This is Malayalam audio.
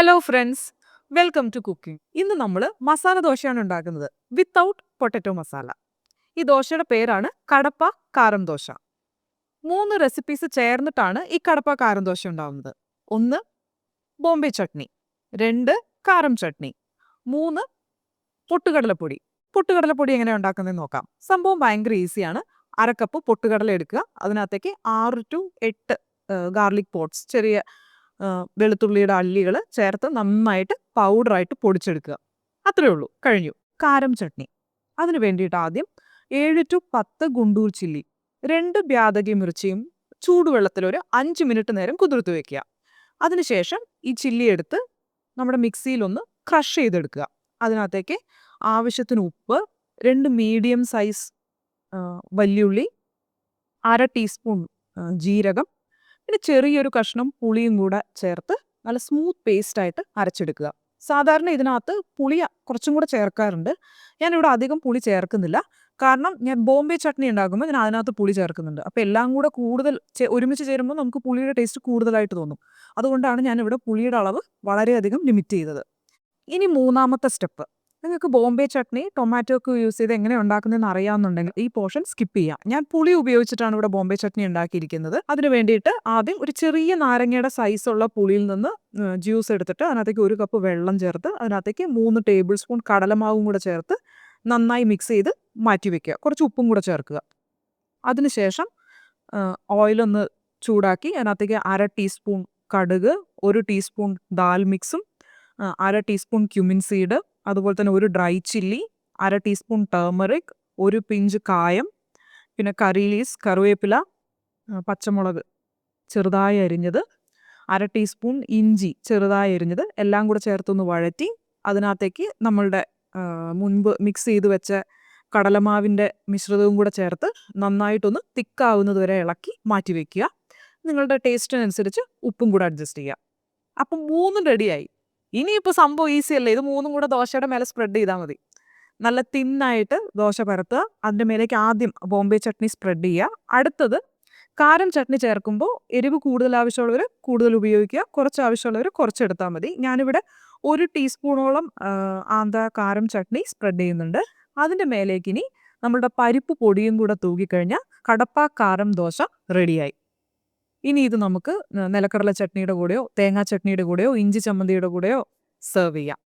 Hello friends welcome to cooking ഇന്ന് നമ്മൾ മസാല ദോശയാണ് ഉണ്ടാക്കുന്നത്. വിത്തൗട്ട് പൊട്ടറ്റോ മസാല ഈ ദോശയുടെ പേരാണ് കടപ്പ കാരം ദോശ. മൂന്ന് റെസിപ്പീസ് ചേർന്നിട്ടാണ് ഈ കടപ്പ കാരം ദോശ ഉണ്ടാകുന്നത് ഒന്ന് ബോംബെ ചട്നി. രണ്ട് കാരം ചട്നി. മൂന്ന് പൊട്ടുകടലപ്പൊടി. പൊട്ടുകടലപ്പൊടി എങ്ങനെ ഉണ്ടാക്കുന്നതെന്ന് നോക്കാം. സംഭവം ഭയങ്കര ഈസിയാണ്. അരക്കപ്പ് പൊട്ടുകടല എടുക്കുക. അതിനകത്തേക്ക് ആറ് ടു എട്ട് ഗാർലിക് പോട്ട്സ് ചെറിയ വെളുത്തുള്ളിയുടെ അള്ളികൾ ചേർത്ത് നന്നായിട്ട് പൗഡറായിട്ട് പൊടിച്ചെടുക്കുക. അത്രയേ ഉള്ളൂ. കഴിഞ്ഞു. കാരം ചട്നി. അതിന് വേണ്ടിയിട്ട് ആദ്യം ഏഴ് ടു പത്ത് ഗുണ്ടൂർ ചില്ലി രണ്ട് ബ്യാതകി മിർച്ചിയും ചൂടുവെള്ളത്തിൽ ഒരു അഞ്ച് മിനിറ്റ് നേരം കുതിർത്ത് വെക്കുക. അതിനുശേഷം ഈ ചില്ലി എടുത്ത് നമ്മുടെ മിക്സിയിലൊന്ന് ക്രഷ് ചെയ്തെടുക്കുക. അതിനകത്തേക്ക് ആവശ്യത്തിന് ഉപ്പ് രണ്ട് മീഡിയം സൈസ് വല്യുള്ളി അര ടീസ്പൂൺ ജീരകം പിന്നെ ചെറിയൊരു കഷ്ണം പുളിയും കൂടെ ചേർത്ത് നല്ല സ്മൂത്ത് പേസ്റ്റായിട്ട് അരച്ചെടുക്കുക. സാധാരണ ഇതിനകത്ത് പുളി കുറച്ചും കൂടെ ചേർക്കാറുണ്ട്. ഞാനിവിടെ അധികം പുളി ചേർക്കുന്നില്ല. കാരണം ഞാൻ ബോംബെ ചട്നി ഉണ്ടാക്കുമ്പോൾ ഞാൻ അതിനകത്ത് പുളി ചേർക്കുന്നുണ്ട്. അപ്പോൾ എല്ലാം കൂടെ കൂടുതൽ ഒരുമിച്ച് ചേരുമ്പോൾ നമുക്ക് പുളിയുടെ ടേസ്റ്റ് കൂടുതലായിട്ട് തോന്നും. അതുകൊണ്ടാണ് ഞാനിവിടെ പുളിയുടെ അളവ് വളരെയധികം ലിമിറ്റ് ചെയ്തത്. ഇനി മൂന്നാമത്തെ സ്റ്റെപ്പ് നിങ്ങൾക്ക് ബോംബെ ചട്നി ടൊമാറ്റോ ഒക്കെ യൂസ് ചെയ്ത് എങ്ങനെ ഉണ്ടാക്കുന്നതെന്ന് അറിയാവുന്നുണ്ടെങ്കിൽ ഈ പോർഷൻ സ്കിപ്പ് ചെയ്യാം. ഞാൻ പുളി ഉപയോഗിച്ചിട്ടാണ് ഇവിടെ ബോംബെ ചട്നി ഉണ്ടാക്കിയിരിക്കുന്നത്. അതിന് വേണ്ടിയിട്ട് ആദ്യം ഒരു ചെറിയ നാരങ്ങയുടെ സൈസുള്ള പുളിയിൽ നിന്ന് ജ്യൂസ് എടുത്തിട്ട് അതിനകത്തേക്ക് ഒരു കപ്പ് വെള്ളം ചേർത്ത് അതിനകത്തേക്ക് മൂന്ന് ടേബിൾ സ്പൂൺ കടലമാവും കൂടെ ചേർത്ത് നന്നായി മിക്സ് ചെയ്ത് മാറ്റി വെക്കുക. കുറച്ച് ഉപ്പും കൂടെ ചേർക്കുക. അതിനുശേഷം ഓയിലൊന്ന് ചൂടാക്കി അതിനകത്തേക്ക് അര ടീസ്പൂൺ കടുക് ഒരു ടീസ്പൂൺ ദാൽ മിക്സും അര ടീസ്പൂൺ ക്യുമിൻ സീഡ് അതുപോലെ തന്നെ ഒരു ഡ്രൈ ചില്ലി അര ടീസ്പൂൺ ടേമറിക് ഒരു പിഞ്ച് കായം പിന്നെ കറി ലീസ് കറിവേപ്പില പച്ചമുളക് ചെറുതായി അരിഞ്ഞത് അര ടീസ്പൂൺ ഇഞ്ചി ചെറുതായി അരിഞ്ഞത് എല്ലാം കൂടെ ചേർത്തൊന്ന് വഴറ്റി അതിനകത്തേക്ക് നമ്മളുടെ മുൻപ് മിക്സ് ചെയ്ത് വെച്ച കടലമാവിന്റെ മിശ്രിതവും കൂടെ ചേർത്ത് നന്നായിട്ടൊന്ന് തിക്കാവുന്നത് വരെ ഇളക്കി മാറ്റി വയ്ക്കുക നിങ്ങളുടെ ടേസ്റ്റിനനുസരിച്ച് ഉപ്പും കൂടെ അഡ്ജസ്റ്റ് ചെയ്യുക. അപ്പം മൂന്നും റെഡിയായി ഇനിയിപ്പോൾ സംഭവം ഈസി അല്ലേ? ഇത് മൂന്നും കൂടെ ദോശയുടെ മേലെ സ്പ്രെഡ് ചെയ്താൽ മതി. നല്ല തിന്നായിട്ട് ദോശ പരത്തുക. അതിന്റെ മേലേക്ക് ആദ്യം ബോംബെ ചട്നി സ്പ്രെഡ് ചെയ്യുക. അടുത്തത് കാരം ചട്നി ചേർക്കുമ്പോൾ എരിവ് കൂടുതൽ ആവശ്യമുള്ളവർ കൂടുതൽ ഉപയോഗിക്കുക. കുറച്ച് ആവശ്യമുള്ളവർ കുറച്ചെടുത്താൽ മതി. ഞാനിവിടെ ഒരു ടീസ്പൂണോളം ആന്ത കാരം ചട്നി സ്പ്രെഡ് ചെയ്യുന്നുണ്ട്. അതിന്റെ മേലേക്ക് ഇനി നമ്മളുടെ പരിപ്പ് പൊടിയും കൂടെ തൂക്കിക്കഴിഞ്ഞാൽ കടപ്പ കാരം ദോശ റെഡിയായി ഇനി ഇത് നമുക്ക് നിലക്കടല ചട്നിയുടെ കൂടെയോ തേങ്ങാ ചട്നിയുടെ കൂടെയോ ഇഞ്ചി ചമ്മന്തിയുടെ കൂടെയോ സെർവ് ചെയ്യാം.